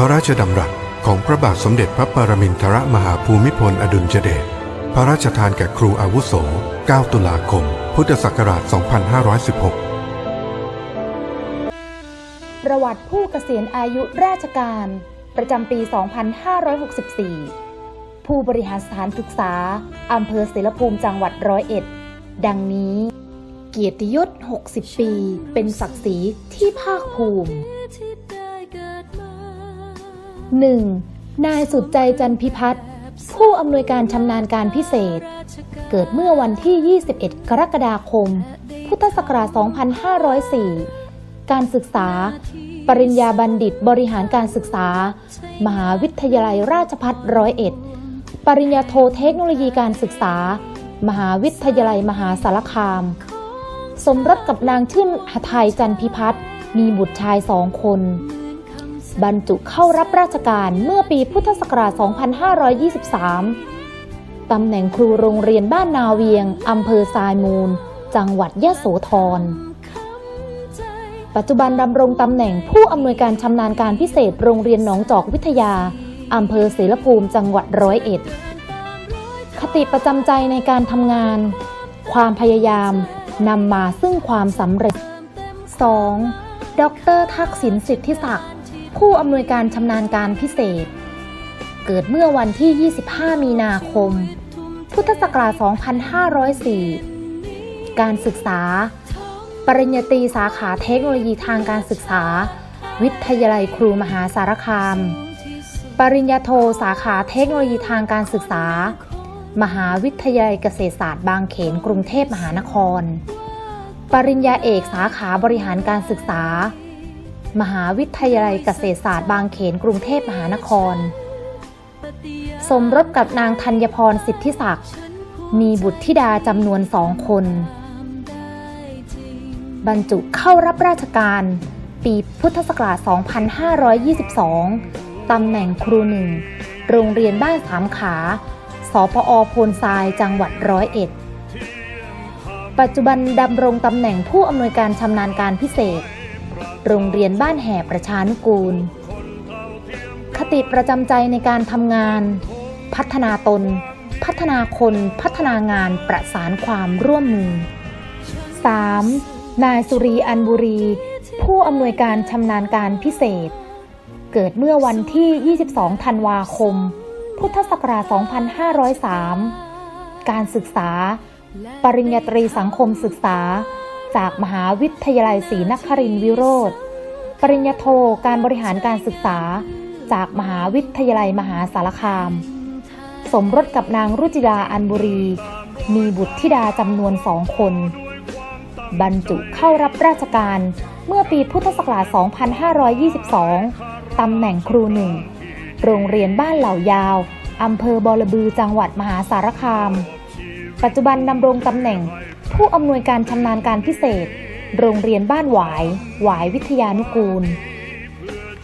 ระราชดำรัสของพระบาทสมเด็จพระปรมินทรมหาภูมิพลอดุลยเดช พระราชทานแก่ครูอาวุโส 9 ตุลาคม พุทธศักราช 2516 ประวัติผู้เกษียณอายุราชการ ประจำปี 2564 ผู้บริหารสถานศึกษา อำเภอเสรภูมิจังหวัดร้อยเอ็ด ดังนี้ เกียรติยศ 60 ปี เป็นศักดิ์ศรีที่ภาคภูมิ 1. นายสุดใจจันพิพัฒน์ผู้อำนวยการชำนาญการพิเศษ เกิดเมื่อวันที่ 21 กรกฎาคม พุทธศักราช 2504 การศึกษา ปริญญาบัณฑิตบริหารการศึกษา มหาวิทยาลัยราชภัฏร้อยเอ็ด ปริญญาโทเทคโนโลยีการศึกษา มหาวิทยาลัยมหาสารคาม สมรสกับนางชื่นหทัยจันพิพัฒน์มีบุตรชายสองคน บรรจุเข้ารับราชการเมื่อปีพุทธศักราช 2523 ตำแหน่งครูโรงเรียนบ้านนาเวียง อำเภอทรายมูล จังหวัดยะโสธร ปัจจุบันดำรงตำแหน่งผู้อำนวยการชำนาญการพิเศษโรงเรียนหนองจอกวิทยา อำเภอเสรภูมิ จังหวัดร้อยเอ็ด คติประจำใจในการทำงาน ความพยายามนำมาซึ่งความสำเร็จ 2. ดรทักษิณสิทธิศักดิ์ ผู้อำนวยการชำนาญการพิเศษ เกิดเมื่อวันที่ 25 มีนาคม พุทธศักราช 2504 การศึกษา ปริญญาตรีสาขาเทคโนโลยีทางการศึกษา วิทยาลัยครูมหาสารคาม ปริญญาโทสาขาเทคโนโลยีทางการศึกษา มหาวิทยาลัยเกษตรศาสตร์บางเขนกรุงเทพมหานคร ปริญญาเอกสาขาบริหารการศึกษา มหาวิทยาลัยเกษตรศาสตร์บางเขนกรุงเทพมหานคร สมรสกับนางธัญพรสิทธิศักดิ์มีบุตรธิดาจำนวนสองคน บรรจุเข้ารับราชการ ปีพุทธศักราช 2522 ตำแหน่งครูหนึ่ง โรงเรียนบ้านสามขา สปอโพนทรายจังหวัดร้อยเอ็ด ปัจจุบันดำรงตำแหน่งผู้อำนวยการชำนาญการพิเศษ โรงเรียนบ้านแห่ประชานุกูล คติประจำใจในการทำงาน พัฒนาตน พัฒนาคน พัฒนางานประสานความร่วมมือ 3. นายสุรีอันบุรี ผู้อำนวยการชำนาญการพิเศษ เกิดเมื่อวันที่ 22 ธันวาคม พุทธศักราช 2503 การศึกษา ปริญญาตรีสังคมศึกษา จากมหาวิทยาลัยศรีนครินทร์วิโรธปริญญาโทการบริหารการศึกษา จากมหาวิทยาลัยมหาสารคาม สมรสกับนางรุจิราอันบุรี มีบุตรธิดาจำนวนสองคน บรรจุเข้ารับราชการเมื่อปีพุทธศักราช 2522 ตำแหน่งครูหนึ่ง โรงเรียนบ้านเหล่ายาว อำเภอบอระบือจังหวัดมหาสารคาม ปัจจุบันดำรงตำแหน่ง ผู้อำนวยการชำนาญการพิเศษ โรงเรียนบ้านหวาย หวายวิทยานุกูล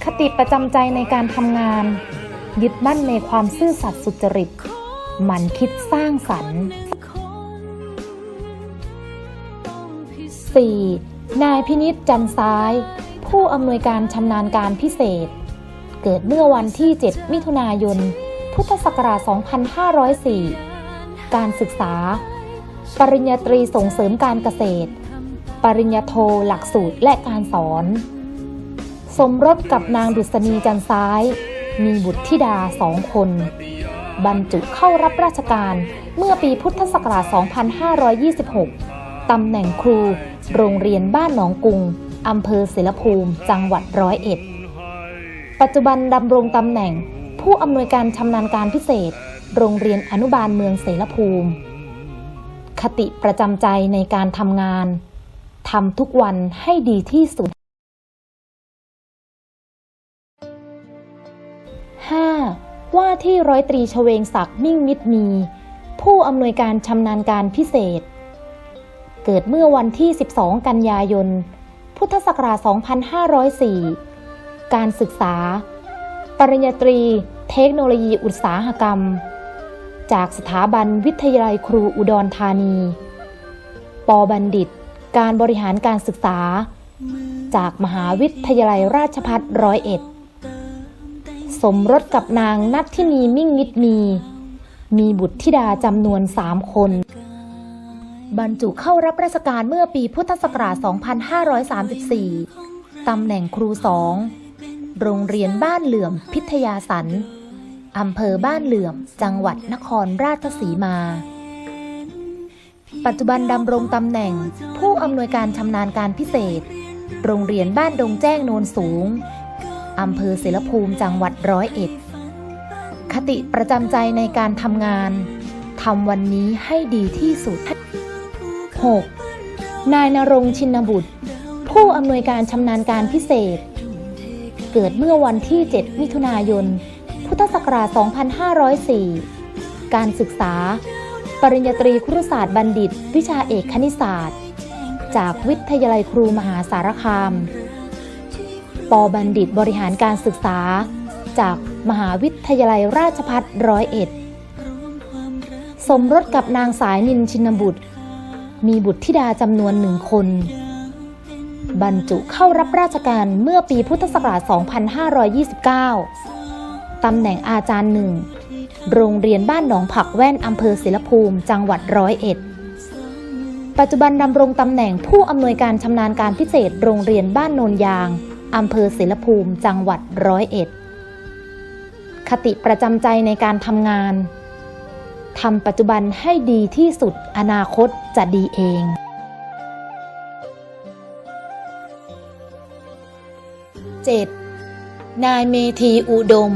คติประจำใจในการทำงาน ยึดมั่นในความซื่อสัตย์สุจริตมันคิดสร้างสรรค์ 4. นายพินิษจันซ้าย ผู้อำนวยการชำนาญการพิเศษ เกิดเมื่อวันที่ 7 มิถุนายน พุทธศักราช 2504 การศึกษา ปริญญาตรีส่งเสริมการเกษตร ปริญญาโทหลักสูตรและการสอน สมรสกับนางดุษณีจันซ้าย มีบุตรธิดาสองคน บรรจุเข้ารับราชการเมื่อปีพุทธศักราช 2526 ตำแหน่งครู โรงเรียนบ้านหนองกุง อำเภอเสรภูมิ จังหวัดร้อยเอ็ด ปัจจุบันดำรงตำแหน่ง ผู้อำนวยการชำนาญการพิเศษ โรงเรียนอนุบาลเมืองเสรภูมิ ติประจำใจในการทำงานทำทุกวันให้ดีที่สุดว่าที่ร้อยตรีชเวงศักดิ์มิ่งมิตรมี ผู้อำนวยการชำนาญการพิเศษ เกิดเมื่อวันที่ 12 กันยายน พุทธศักราช 2504 การศึกษา ปริญญาตรี เทคโนโลยีอุตสาหกรรม จากสถาบันวิทยาลัยครูอุดรธานี ปบัณฑิต การบริหารการศึกษา จากมหาวิทยาลัยราชภัฏร้อยเอ็ด สมรสกับนางนัททินีมิ่งมิตรมี มีบุตรธิดาจำนวนสามคน บรรจุเข้ารับราชการเมื่อปีพุทธศักราช 2534 ตำแหน่งครูสอง โรงเรียนบ้านเหลื่อมพิทยาสัน อำเภอบ้านเหลื่อม จังหวัดนครราชสีมา ปัจจุบันดำรงตำแหน่ง ผู้อำนวยการชำนาญการพิเศษ โรงเรียนบ้านดงแจ้งโนนสูง อำเภอเสรภูมิจังหวัดร้อยเอ็ด คติประจำใจในการทำงาน ทำวันนี้ให้ดีที่สุด 6. นายนรงชินบุตร ผู้อำนวยการชำนาญการพิเศษ เกิดเมื่อวันที่ 7 มิถุนายน พุทธศักราช 2504 การศึกษา ปริญญาตรีครุศาสตร์บัณฑิต วิชาเอกคณิตศาสตร์ จากวิทยาลัยครูมหาสารคาม ปบัณฑิตบริหารการศึกษา จากมหาวิทยาลัยราชภัฏร้อยเอ็ด สมรสกับนางสายนินชินบุตร มีบุตรธิดาจำนวนหนึ่งคน บรรจุเข้ารับราชการเมื่อปีพุทธศักราช 2529 ตำแหน่งอาจารย์หนึ่ง โรงเรียนบ้านหนองผักแว่นอำเภอศิลภูมิ จังหวัดร้อยเอ็ด ปัจจุบันดำรงตำแหน่งผู้อำนวยการชำนาญการพิเศษโรงเรียนบ้านโนนยางอำเภอศิลภูมิ จังหวัดร้อยเอ็ด คติประจำใจในการทำงานทำปัจจุบันให้ดีที่สุดอนาคตจะดีเอง 7. นายเมธีอุดม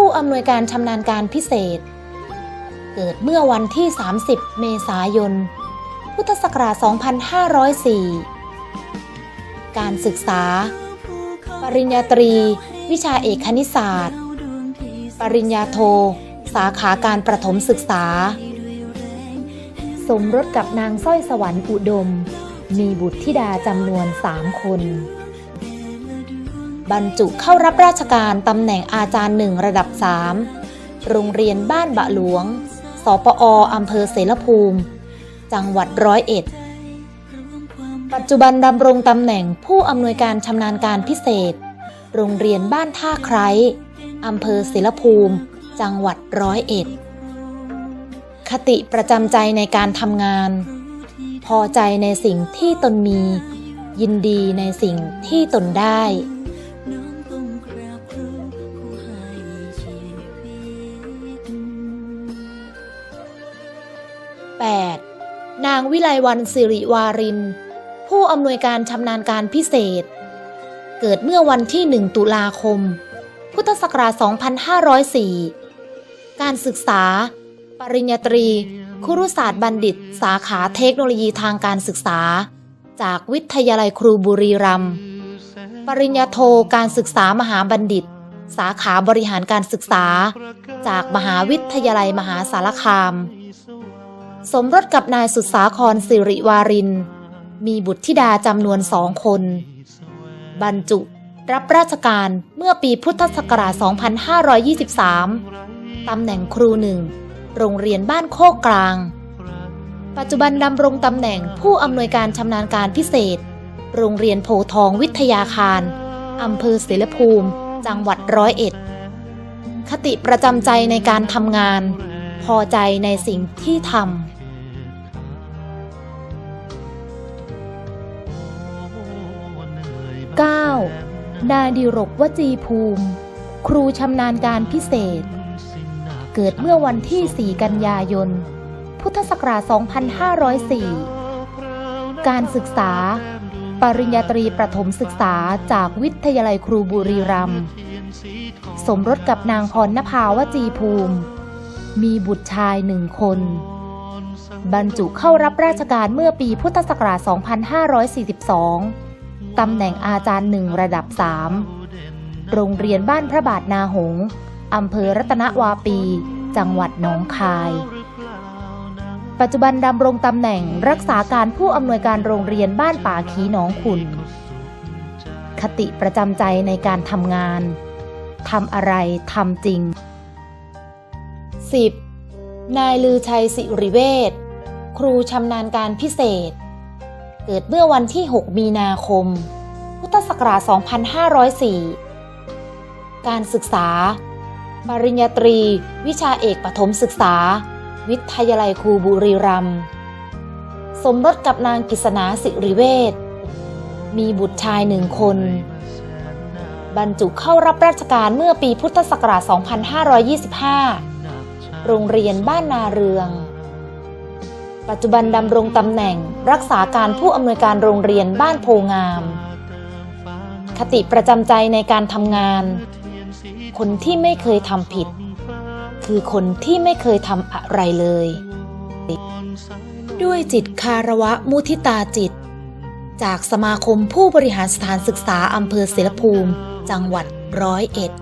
ผู้อำนวยการชำนาญการพิเศษ เกิดเมื่อวันที่ 30 เมษายน พุทธศักราช 2504 การศึกษา ปริญญาตรี วิชาเอกคณิตศาสตร์ ปริญญาโท สาขาการประถมศึกษา สมรสกับนางสร้อยสวรรค์อุดม มีบุตรธิดาจำนวนสามคน บรรจุเข้ารับราชการตำแหน่งอาจารย์หนึ่งระดับ 3 โรงเรียนบ้านบะหลวง สปออำเภอเสรภูมิ จังหวัดร้อยเอ็ด ปัจจุบันดำรงตำแหน่งผู้อำนวยการชำนาญการพิเศษ โรงเรียนบ้านท่าไคร้อำเภอเสรภูมิ จังหวัดร้อยเอ็ด คติประจำใจในการทำงาน พอใจในสิ่งที่ตนมี ยินดีในสิ่งที่ตนได้างวิไลวันสิริวาริน ผู้อำนวยการชำนาญการพิเศษ เกิดเมื่อวันที่ 1 ตุลาคม พุทธศักราช 2504 การศึกษา ปริญญาตรี ครุศาสตร์บัณฑิต สาขาเทคโนโลยีทางการศึกษา จากวิทยาลัยครูบุรีรัมย์ ปริญญาโทการศึกษามหาบัณฑิต สาขาบริหารการศึกษา จากมหาวิทยาลัยมหาสารคาม สมรสกับนายสุดสาครสิริวาริน มีบุตรธิดาจำนวนสองคน บรรจุรับราชการเมื่อปีพุทธศักราช 2523 ตำแหน่งครูหนึ่ง โรงเรียนบ้านโคกกลาง ปัจจุบันดำรงตำแหน่งผู้อำนวยการชำนาญการพิเศษ โรงเรียนโพทองวิทยาคาร อำเภอเสรภูมิ จังหวัดร้อยเอ็ด คติประจำใจในการทำงาน พอใจในสิ่งที่ทำ 9. นายดิรกวจีภูมิ ครูชำนาญการพิเศษ เกิดเมื่อวันที่ 4 กันยายน พุทธศักราช 2504 การศึกษา ปริญญาตรีประถมศึกษาจากวิทยาลัยครูบุรีรัมย์สมรสกับนางพรณภาวจีภูมิ มีบุตรชายหนึ่งคน บรรจุเข้ารับราชการเมื่อปีพุทธศักราช 2542 ตำแหน่งอาจารย์หนึ่งระดับ 3 โรงเรียนบ้านพระบาทนาหงอำเภอรัตนวาปี จังหวัดหนองคาย ปัจจุบันดำรงตำแหน่งรักษาการผู้อำนวยการโรงเรียนบ้านป่าขีหนองขุนคติประจำใจในการทำงานทำอะไรทำจริง 10. นายลือชัยสิริเวศครูชำนาญการพิเศษ เกิดเมื่อวันที่ 6 มีนาคม พุทธศักราช 2504 การศึกษา ปริญญาตรี วิชาเอกปฐมศึกษา วิทยาลัยครูบุรีรัมย์ สมรสกับนางกิษณาสิริเวศมีบุตรชายหนึ่งคน บรรจุเข้ารับราชการเมื่อปีพุทธศักราช 2525 โรงเรียนบ้านนาเรือง ปัจจุบันดำรงตำแหน่งรักษาการผู้อำนวยการโรงเรียนบ้านโพงาม คติประจำใจในการทำงาน คนที่ไม่เคยทำผิด คือคนที่ไม่เคยทำอะไรเลย ด้วยจิตคารวะมุทิตาจิต จากสมาคมผู้บริหารสถานศึกษาอำเภอเสรภูมิ จังหวัดร้อยเอ็ด